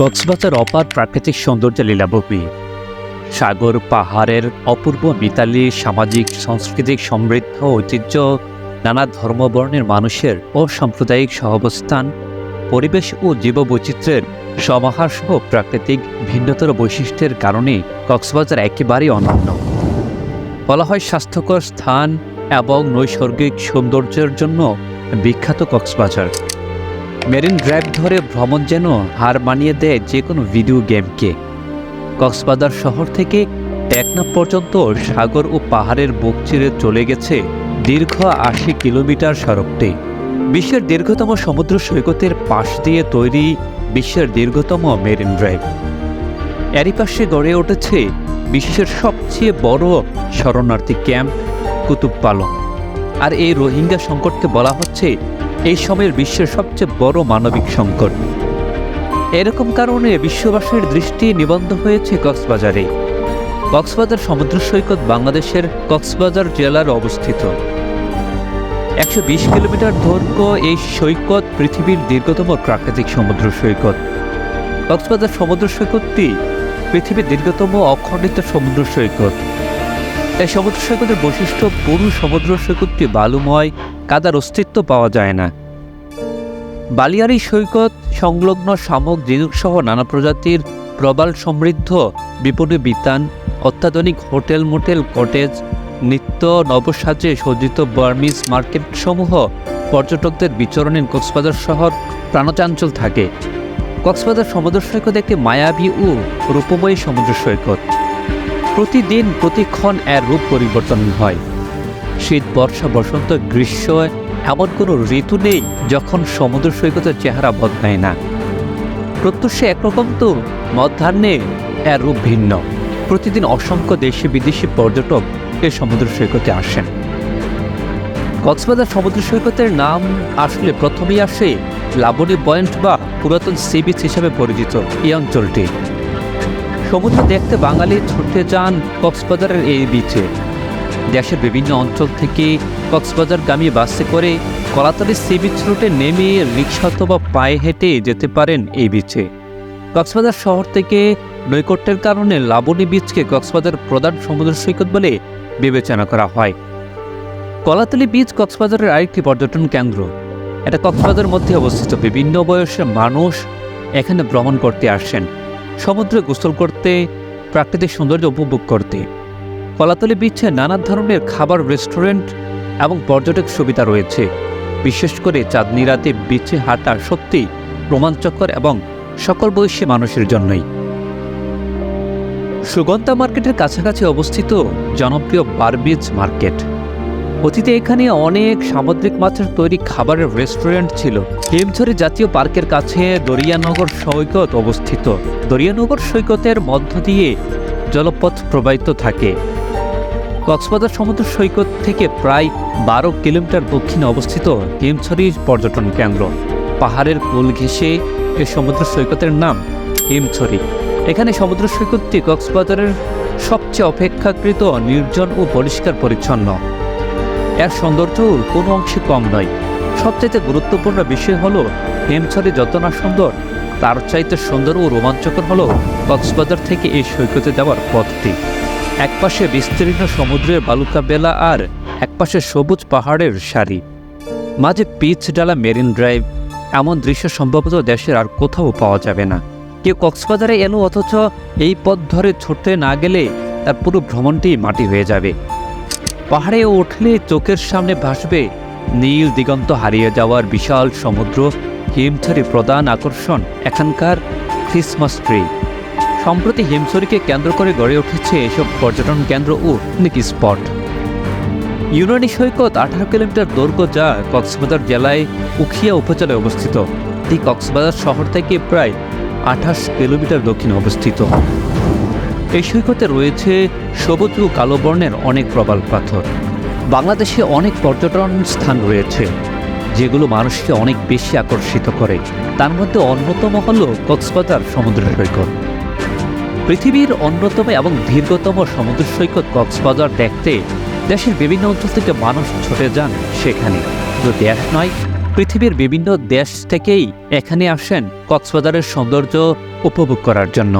কক্সবাজার অপার প্রাকৃতিক সৌন্দর্য লীলাভূমি। সাগর, পাহাড়ের অপূর্ব মিতালি, সামাজিক, সাংস্কৃতিক সমৃদ্ধ ঐতিহ্য, নানা ধর্মবর্ণের মানুষের ও সাম্প্রদায়িক সহাবস্থান, পরিবেশ ও জীববৈচিত্র্যের সমাহার সহ প্রাকৃতিক ভিন্নতর বৈশিষ্ট্যের কারণে কক্সবাজার একেবারেই অনন্য। বলা হয় স্বাস্থ্যকর স্থান এবং নৈসর্গিক সৌন্দর্যের জন্য বিখ্যাত কক্সবাজার। মেরিন ড্রাইভ ধরে ভ্রমণ যেন হার মানিয়ে দেয় যে কোনো ভিডিও গেমকে। কক্সবাজার শহর থেকে টেকনাফ পর্যন্ত সাগর ও পাহাড়ের বুক চিরে চলে গেছে দীর্ঘ আশি কিলোমিটার সড়কটি। বিশ্বের দীর্ঘতম সমুদ্র সৈকতের পাশ দিয়ে তৈরি বিশ্বের দীর্ঘতম মেরিন ড্রাইভ। এরই পাশে গড়ে উঠেছে বিশ্বের সবচেয়ে বড় শরণার্থী ক্যাম্প কুতুব পালং আর এই রোহিঙ্গা সংকটকে বলা হচ্ছে এই সময়ের বিশ্বের সবচেয়ে বড় মানবিক সংকট। এরকম কারণে বিশ্ববাসীর দৃষ্টি নিবন্ধ হয়েছে কক্সবাজারে। কক্সবাজার সমুদ্র সৈকত বাংলাদেশের কক্সবাজার জেলার অবস্থিত। একশো বিশ কিলোমিটার দৈর্ঘ্য এই সৈকত পৃথিবীর দীর্ঘতম প্রাকৃতিক সমুদ্র সৈকত। কক্সবাজার সমুদ্র সৈকতটি পৃথিবীর দীর্ঘতম অখণ্ডিত সমুদ্র সৈকত। এই সমুদ্র সৈকতের বৈশিষ্ট্য পুরু সমুদ্র সৈকতটি বালুময়, কাদার অস্তিত্ব পাওয়া যায় না। বালিয়ারি সৈকত সংলগ্ন শামুক সহ নানা প্রজাতির প্রবাল সমৃদ্ধ, বিপণী বিতান, অত্যাধুনিক হোটেল মোটেল, কটেজ, নিত্য নবসাজে সজ্জিত বার্মিজ মার্কেট সমূহ পর্যটকদের বিচরণের কক্সবাজার শহর প্রাণচাঞ্চল থাকে। কক্সবাজার সমুদ্র সৈকত একটি মায়াবী ও রূপময়ী সমুদ্র সৈকত। প্রতিদিন প্রতিক্ষণ এর রূপ পরিবর্তন হয়। শীত, বর্ষা, বসন্ত, গ্রীষ্ম, এমন কোনো ঋতু নেই যখন সমুদ্র সৈকতের চেহারা বদলায় না। প্রত্যুষে একরকম তো, মধ্যাহ্নে এর রূপ ভিন্ন। প্রতিদিন অসংখ্য দেশি, বিদেশি পর্যটক এ সমুদ্র সৈকতে আসেন। কক্সবাজার সমুদ্র সৈকতের নাম আসলে প্রথমেই আসে লাবণী পয়েন্ট বা পুরাতন সি বিচ হিসেবে পরিচিত এই অঞ্চলটি। সমুদ্র দেখতে বাঙালি ছুটে যান কক্সবাজারের এই বিচে দেশের বিভিন্ন অঞ্চল থেকে কক্সবাজারগামী বাসে করে কলাতলি সি বিচ রুটে নেমে রিক্সা অথবা পায়ে হেঁটে যেতে পারেন এই বিচে কক্সবাজার শহর থেকে নৈকট্যের কারণে লাবণী বিচকে কক্সবাজার প্রধান সমুদ্র সৈকত বলে বিবেচনা করা হয়। কলাতলি বিচ কক্সবাজারের আরেকটি পর্যটন কেন্দ্র। এটা কক্সবাজারের মধ্যে অবস্থিত। বিভিন্ন বয়সের মানুষ এখানে ভ্রমণ করতে আসেন। সমুদ্রে গোসল করতে, প্রাকৃতিক সৌন্দর্য উপভোগ করতে। কলাতলি বিচ্ছে নানা ধরনের খাবার রেস্টুরেন্ট এবং পর্যটক সুবিধা রয়েছে। বিশেষ করে চাঁদনি রাতে বিচে হাঁটা সত্যি রোমাঞ্চকর এবং সকল বয়সী মানুষের জন্যই। সুগন্ধা মার্কেটের কাছাকাছি অবস্থিত জনপ্রিয় বারবিজ মার্কেট অতীতে এখানে অনেক সামুদ্রিক মাছের তৈরি খাবারের রেস্টুরেন্ট ছিল। হিমছড়ি জাতীয় পার্কের কাছে দরিয়ানগর সৈকত অবস্থিত। দরিয়ানগর সৈকতের মধ্য দিয়ে জলপথ প্রবাহিত থাকে। কক্সবাজার সমুদ্র সৈকত থেকে প্রায় বারো কিলোমিটার দক্ষিণে অবস্থিত হিমছড়ি পর্যটন কেন্দ্র। পাহাড়ের কোল ঘেঁষে এই সমুদ্র সৈকতের নাম হিমছড়ি। এখানে সমুদ্র সৈকতটি কক্সবাজারের সবচেয়ে অপেক্ষাকৃত নির্জন ও পরিষ্কার পরিচ্ছন্ন এর সৌন্দর্য কোনো অংশে কম নয়। সবচাইতে গুরুত্বপূর্ণ বিষয় হলো হেমছড়ি যত না সুন্দর। তার চাইতে সুন্দর ও রোমাঞ্চকর হলো কক্সবাজার থেকে এই সৈকতে যাওয়ার পথটি। একপাশে বিস্তীর্ণ সমুদ্রের বালুকা বেলা আর একপাশে সবুজ পাহাড়ের সারি। মাঝে পিচ ডালা মেরিন ড্রাইভ, এমন দৃশ্য সম্ভবত দেশের আর কোথাও পাওয়া যাবে না। কেউ কক্সবাজারে এলো অথচ এই পথ ধরে ছুটতে না গেলে তার পুরো ভ্রমণটি মাটি হয়ে যাবে। পাহাড়ে উঠলে চোখের সামনে ভাসবে। নীল দিগন্ত হারিয়ে যাওয়ার বিশাল সমুদ্র, হিমছড়ি প্রধান আকর্ষণ এখানকার ক্রিসমাস ট্রি সম্প্রতি হিমছড়িকে কেন্দ্র করে গড়ে উঠেছে এসব পর্যটন কেন্দ্র ও পিকনিক স্পট ইউনানি সৈকত আঠারো কিলোমিটার দৈর্ঘ্য যা কক্সবাজার জেলায় উখিয়া উপজেলায় অবস্থিত। এই কক্সবাজার শহর থেকে প্রায় আঠাশ কিলোমিটার দক্ষিণে অবস্থিত। এই সৈকতে রয়েছে সবুজ ও কালো বর্ণের অনেক প্রবাল পাথর। বাংলাদেশে অনেক পর্যটন স্থান রয়েছে, যেগুলো মানুষকে অনেক বেশি আকর্ষিত করে। তার মধ্যে অন্যতম হল কক্সবাজার সমুদ্র সৈকত। পৃথিবীর অন্যতম এবং দীর্ঘতম সমুদ্র সৈকত কক্সবাজার দেখতে দেশের বিভিন্ন অঞ্চল থেকে মানুষ ছুটে যান সেখানে। শুধু দেশ নয়, পৃথিবীর বিভিন্ন দেশ থেকেই এখানে আসেন কক্সবাজারের সৌন্দর্য উপভোগ করার জন্য।